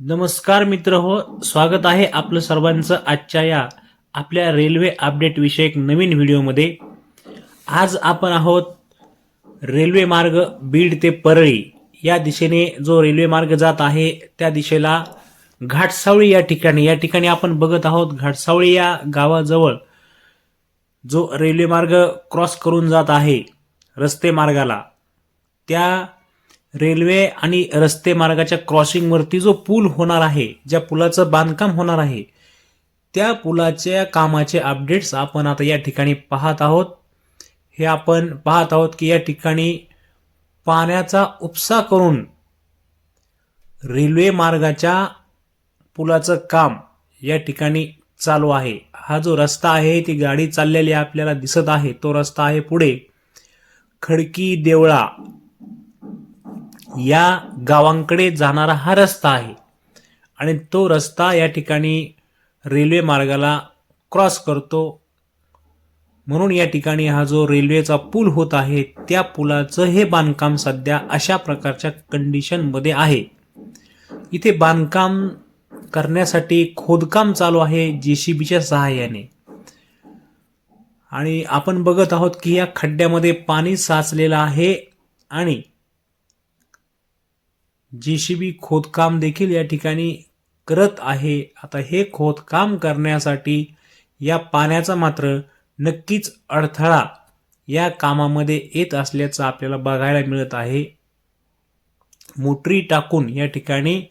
नमस्कार मित्र हो स्वागत आहे आपलं सर्वांचं आजच्या या आपल्या रेल्वे अपडेट विषयक नवीन व्हिडिओमध्ये. आज आपण आहोत रेल्वे मार्ग बीड ते परळी. या दिशेने जो रेल्वे मार्ग जात आहे त्या दिशेला घाटसावळी या ठिकाणी. या ठिकाणी आपण बघत आहोत घाटसावळी या गावाजवळ जो रेल्वे मार्ग क्रॉस करून जात आहे रस्ते मार्गाला. त्या रेल्वे आणि रस्ते मार्गाच्या क्रॉसिंगवरती जो पूल होणार आहे ज्या पुलाचं बांधकाम होणार आहे त्या पुलाच्या कामाचे अपडेट्स आपण आता या ठिकाणी पाहत आहोत. हे आपण पाहत आहोत की या ठिकाणी पाण्याचा उपसा करून रेल्वे मार्गाच्या पुलाचं काम या ठिकाणी चालू आहे. हा जो रस्ता आहे ती गाडी चाललेली आपल्याला दिसत आहे. तो रस्ता आहे पुढे खडकी देवळा. या गावांकडे जाणारा हा रस्ता आहे. आणि तो रस्ता या ठिकाणी रेल्वे मार्गाला क्रॉस करतो. म्हणून या ठिकाणी हा जो रेल्वेचा पूल होत आहे त्या पुलाचं हे बांधकाम सध्या अशा प्रकारच्या कंडिशनमध्ये आहे. इथे बांधकाम करण्यासाठी खोदकाम चालू आहे जे सी बीच्या सहाय्याने. आणि आपण बघत आहोत की या खड्ड्यामध्ये पाणी साचलेलं आहे आणि जेसीबी खोदकाम देखील या ठिकाणी करत आहे. आता हे खोदकाम करण्यासाठी या पाण्याचा मात्र नक्कीच अडथळा या कामामध्ये येत असल्याचं आपल्याला बघायला मिळत आहे. मोटरी टाकून या ठिकाणी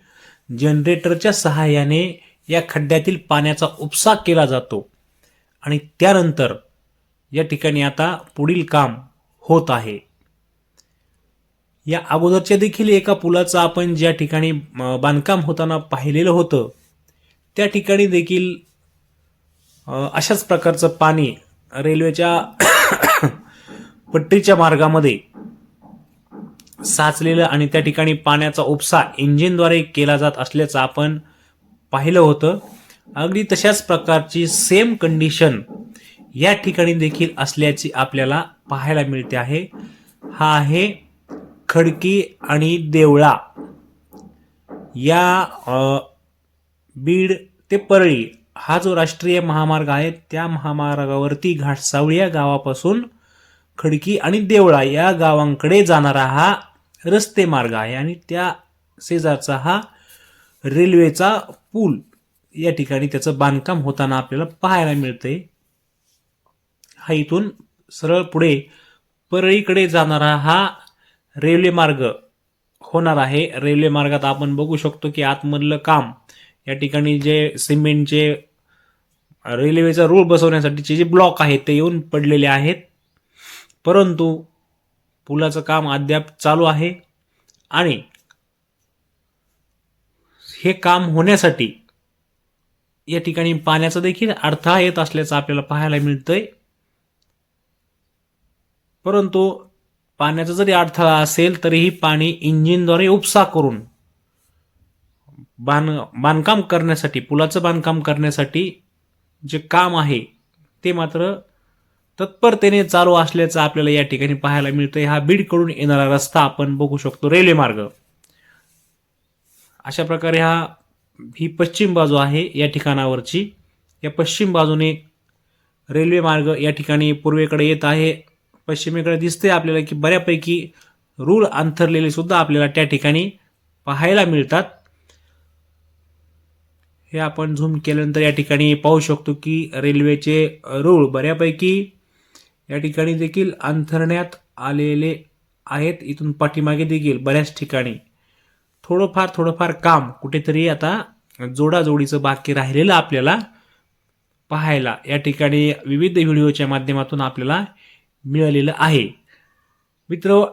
जनरेटरच्या सहाय्याने या खड्ड्यातील पाण्याचा उपसा केला जातो. आणि त्यानंतर या ठिकाणी आता पुढील काम होत आहे. या अगोदरच्या देखील एका पुलाचं आपण ज्या ठिकाणी बांधकाम होताना पाहिलेलं होतं त्या ठिकाणी देखील अशाच प्रकारचं पाणी रेल्वेच्या पट्टीच्या मार्गामध्ये साचलेलं आणि त्या ठिकाणी पाण्याचा उपसा इंजिनद्वारे केला जात असल्याचं आपण पाहिलं होतं. अगदी तशाच प्रकारची सेम कंडिशन या ठिकाणी देखील असल्याची आपल्याला पाहायला मिळते आहे. हा आहे खडकी आणि देवळा. या बीड ते परळी हा जो राष्ट्रीय महामार्ग आहे त्या महामार्गावरती घाटसावळी या गावापासून खडकी आणि देवळा या गावांकडे जाणारा हा रस्ते मार्ग आहे आणि त्या शेजारचा हा रेल्वेचा पूल या ठिकाणी त्याचं बांधकाम होताना आपल्याला पाहायला मिळते हा इथून सरळ पुढे परळीकडे जाणारा हा रेल्वे मार्ग होणार आहे. रेल्वे मार्गात आपण बघू शकतो की आतमधलं काम या ठिकाणी जे सिमेंटचे रेल्वेचा रूळ बसवण्यासाठीचे जे ब्लॉक आहेत ते येऊन पडलेले आहेत. परंतु पुलाचं काम अद्याप चालू आहे आणि हे काम होण्यासाठी या ठिकाणी पाण्याचा देखील अडथळा येत असल्याचं आपल्याला पाहायला मिळतंय. परंतु पाण्याचा जरी अडथळा असेल तरीही पाणी इंजिनद्वारे उपसा करून बांध बांधकाम करण्यासाठी पुलाचं बांधकाम करण्यासाठी जे काम आहे ते मात्र तत्परतेने चालू असल्याचं आपल्याला या ठिकाणी पाहायला मिळतं हा बीडकडून येणारा रस्ता आपण बघू शकतो रेल्वे मार्ग. अशा प्रकारे हा ही पश्चिम बाजू आहे या ठिकाणावरची. या पश्चिम बाजूने रेल्वे मार्ग या ठिकाणी पूर्वेकडे येत आहे. पश्चिमेकडे दिसते आपल्याला की बऱ्यापैकी रूळ अंथरलेले सुद्धा आपल्याला त्या ठिकाणी पाहायला मिळतात. हे आपण झूम केल्यानंतर या ठिकाणी पाहू शकतो की रेल्वेचे रूळ बऱ्यापैकी या ठिकाणी देखील अंथरण्यात आलेले आहेत. इथून पाठीमागे देखील बऱ्याच ठिकाणी थोडंफार थोडंफार काम कुठेतरी आता जोडाजोडीचं बाकी राहिलेलं आपल्याला पाहायला या ठिकाणी विविध व्हिडिओच्या माध्यमातून आपल्याला मिळालेलं आहे. मित्र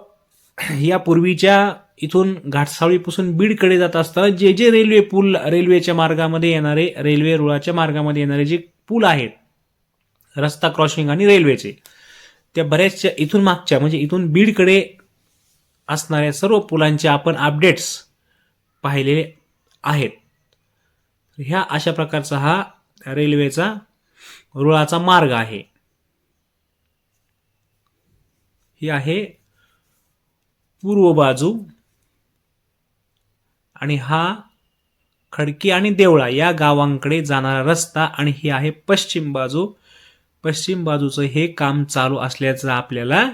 यापूर्वीच्या इथून घाटसावळीपासून बीडकडे जात असताना जे जे रेल्वे पूल रेल्वेच्या मार्गामध्ये येणारे रेल्वे रुळाच्या मार्गामध्ये येणारे जे पूल आहेत रस्ता क्रॉसिंग आणि रेल्वेचे त्या बऱ्याचशा इथून मागच्या म्हणजे इथून बीडकडे असणाऱ्या सर्व पुलांचे आपण अपडेट्स पाहिलेले आहेत. ह्या अशा प्रकारचा हा रेल्वेचा रुळाचा मार्ग आहे. ही आहे पूर्व बाजू आणि हा खडकी आणि देवळा या गावांकडे जाणारा रस्ता आणि ही आहे पश्चिम बाजू. पश्चिम बाजूचं हे काम चालू असल्याचं आपल्याला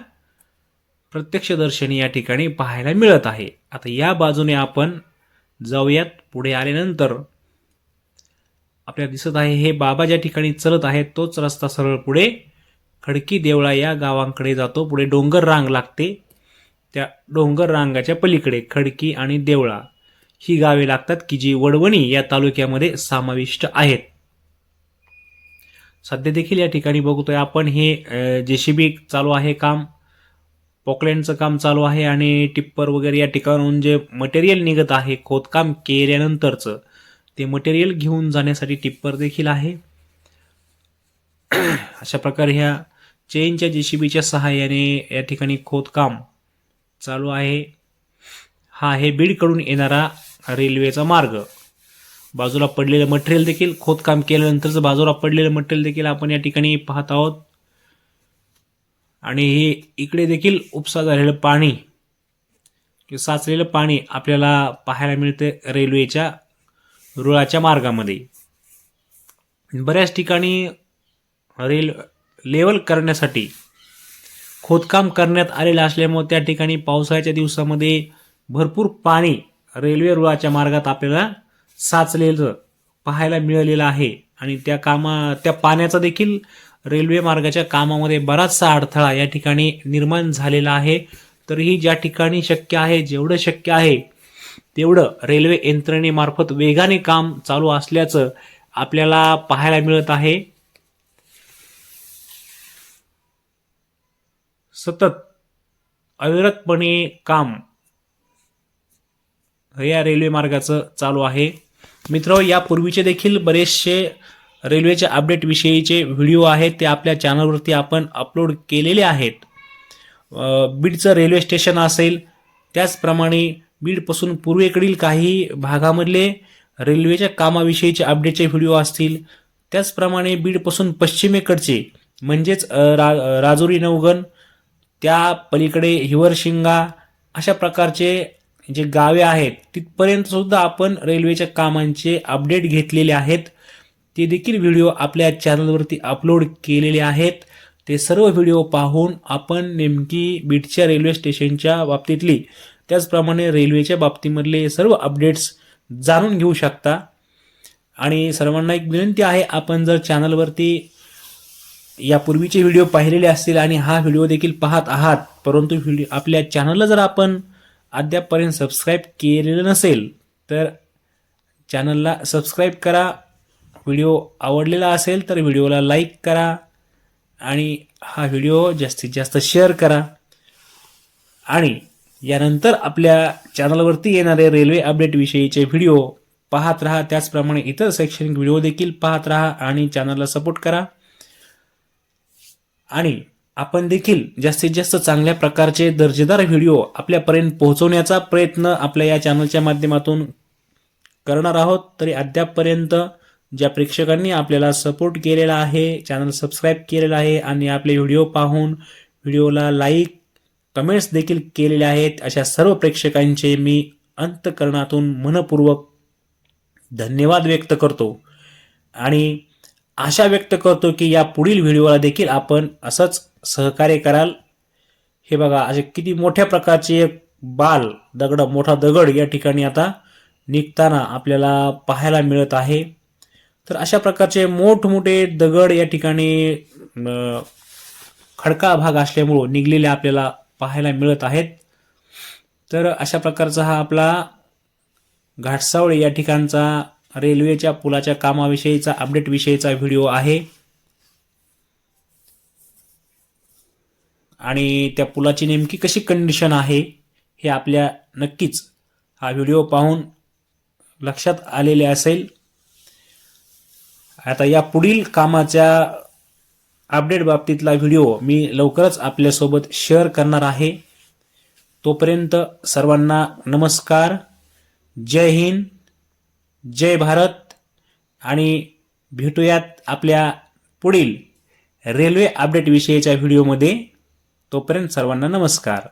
प्रत्यक्षदर्शनी या ठिकाणी पाहायला मिळत आहे. आता या बाजूने आपण जाऊयात. पुढे आल्यानंतर आपल्याला दिसत आहे हे बाबा ज्या ठिकाणी चलत आहेत तोच रस्ता सरळ पुढे खडकी देवळा या गावांकडे जातो. पुढे डोंगर रांग लागते. त्या डोंगर रांगाच्या पलीकडे खडकी आणि देवळा ही गावे लागतात की जी वडवणी या तालुक्यामध्ये समाविष्ट आहेत. सध्या देखील या ठिकाणी बघतोय आपण हे जेसीबी चालू आहे काम. पोकलँडचं काम चालू आहे आणि टिप्पर वगैरे या ठिकाणाहून जे मटेरियल निघत आहे खोदकाम केल्यानंतरचं ते मटेरियल घेऊन जाण्यासाठी टिप्पर देखील आहे. अशा प्रकारे ह्या चेनच्या जेसीबीच्या सहाय्याने या ठिकाणी खोदकाम चालू आहे. हा आहे बीडकडून येणारा रेल्वेचा मार्ग. बाजूला पडलेलं मटेरियल देखील खोदकाम केल्यानंतरचं बाजूला पडलेलं मटेरियल देखील आपण या ठिकाणी पाहत आहोत. आणि हे इकडे देखील उपसा झालेलं पाणी किंवा साचलेलं पाणी आपल्याला पाहायला मिळते रेल्वेच्या रुळाच्या मार्गामध्ये. बऱ्याच ठिकाणी रेल लेवल करण्यासाठी खोदकाम करण्यात आलेलं असल्यामुळे त्या ठिकाणी पावसाळ्याच्या दिवसामध्ये भरपूर पाणी रेल्वे रुळाच्या मार्गात आपल्याला साचलेलं पाहायला मिळालेलं आहे. आणि त्या कामा त्या पाण्याचा देखील रेल्वे मार्गाच्या कामामध्ये बराचसा अडथळा या ठिकाणी निर्माण झालेला आहे. तरीही ज्या ठिकाणी शक्य आहे जेवढं शक्य आहे तेवढं रेल्वे यंत्रणेमार्फत वेगाने काम चालू असल्याचं आपल्याला पाहायला मिळत आहे. सतत अविरतपणे काम या रेल्वे मार्गाचं चालू आहे. मित्र यापूर्वीचे देखील बरेचसे रेल्वेच्या अपडेटविषयीचे व्हिडिओ आहेत ते आपल्या चॅनलवरती आपण अपलोड केलेले आहेत. बीडचं रेल्वे स्टेशन असेल त्याचप्रमाणे बीडपासून पूर्वेकडील काही भागामधले रेल्वेच्या कामाविषयीचे अपडेटचे व्हिडिओ असतील त्याचप्रमाणे बीडपासून पश्चिमेकडचे म्हणजेच रा राजुरी नवगण त्या पलीकडे हिवरशिंगा अशा प्रकारचे जे गावे आहेत तिथपर्यंतसुद्धा आपण रेल्वेच्या कामांचे अपडेट घेतलेले आहेत. ते देखील व्हिडिओ आपल्या चॅनलवरती अपलोड केलेले आहेत. ते सर्व व्हिडिओ पाहून आपण नेमकी बीडच्या रेल्वे स्टेशनच्या बाबतीतली त्याचप्रमाणे रेल्वेच्या बाबतीमधले सर्व अपडेट्स जाणून घेऊ शकता. आणि सर्वांना एक विनंती आहे आपण जर चॅनलवरती यापूर्वीचे व्हिडिओ पाहिलेले असतील आणि हा व्हिडिओ देखील पाहत आहात परंतु व्हिडिओ आपल्या चॅनलला जर आपण अद्यापपर्यंत सबस्क्राईब केलेलं नसेल तर चॅनलला सबस्क्राईब करा. व्हिडिओ आवडलेला असेल तर व्हिडिओला लाईक करा आणि हा व्हिडिओ जास्तीत जास्त शेअर करा. आणि यानंतर आपल्या चॅनलवरती येणारे रेल्वे अपडेटविषयीचे व्हिडिओ पाहत राहा. त्याचप्रमाणे इतर शैक्षणिक व्हिडिओ देखील पाहत राहा आणि चॅनलला सपोर्ट करा. आणि आपण देखील जास्तीत जास्त चांगल्या प्रकारचे दर्जेदार व्हिडिओ आपल्यापर्यंत पोहोचवण्याचा प्रयत्न आपल्या या चॅनलच्या माध्यमातून करणार आहोत. तरी अद्यापपर्यंत ज्या प्रेक्षकांनी आपल्याला सपोर्ट केलेला आहे चॅनल सबस्क्राईब केलेला आहे आणि आपले व्हिडिओ पाहून व्हिडिओला लाईक कमेंट्स देखील केलेले आहेत अशा सर्व प्रेक्षकांचे मी अंतकरणातून मनपूर्वक धन्यवाद व्यक्त करतो. आणि आशा व्यक्त करतो की या पुढील व्हिडिओला देखील आपण असंच सहकार्य कराल. हे बघा असे किती मोठ्या प्रकारचे एक बाल दगड मोठा दगड या ठिकाणी आता निघताना आपल्याला पाहायला मिळत आहे. तर अशा प्रकारचे मोठमोठे दगड या ठिकाणी खडका भाग असल्यामुळं निघलेले आपल्याला पाहायला मिळत आहेत. तर अशा प्रकारचा हा आपला घाटसावळी या ठिकाणचा रेल्वेच्या पुलाच्या कामाविषयीचा अपडेट विषयीचा व्हिडिओ आहे. आणि त्या पुलाची नेमकी कशी कंडिशन आहे हे आपल्या नक्कीच हा व्हिडिओ पाहून लक्षात आलेले असेल. आता या पुढील कामाच्या अपडेट बाबतीतला व्हिडिओ मी लवकरच आपल्यासोबत शेअर करणार आहे. तोपर्यंत सर्वांना नमस्कार. जय हिंद. जय भारत आणि भेटूयात आपल्या पुढील रेल्वे अपडेट विषयीच्या व्हिडिओमध्ये. तोपर्यंत सर्वांना नमस्कार.